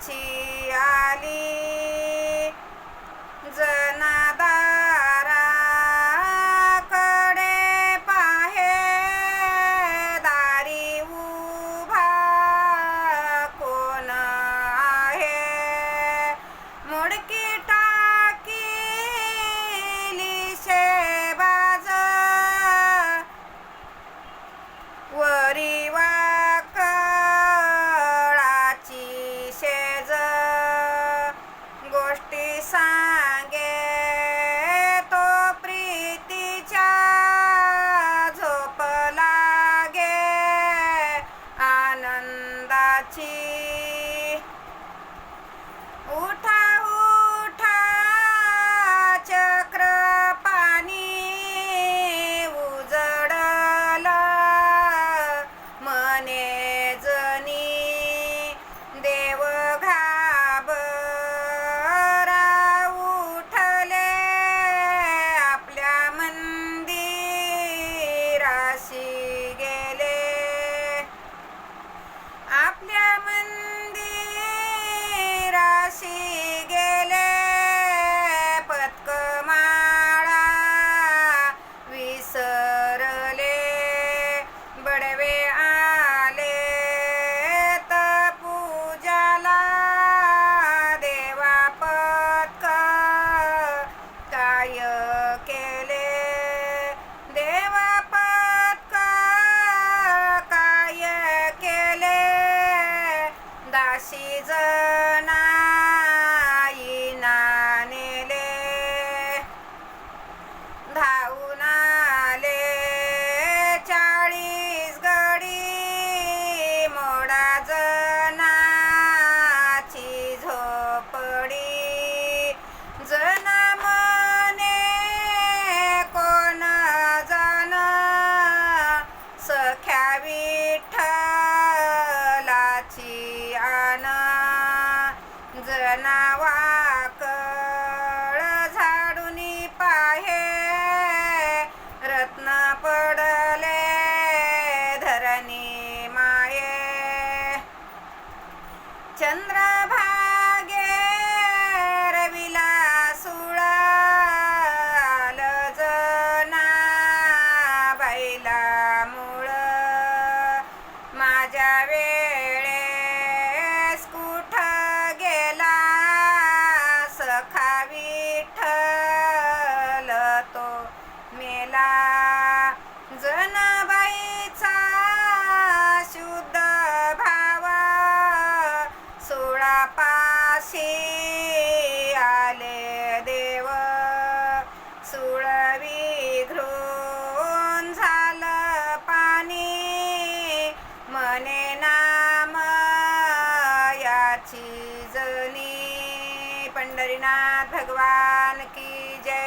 আছে যাচ্ছে। ওঠা विठ्ठलाची आण जनावाकळ झाडूनी पाहे. रत्न पडले धरणी माये. चंद्रभागे रविला सुळाल जना बैला मुळ. माझ्या वेळेस विठ्ठल तो मेला जनबाईचा शुद्ध भावा सोळा पाशी आले देव. सुळवी घृण झालं पाणी. मने नाम याची जनी. પંડરીનાથ ભગવાન કી જય.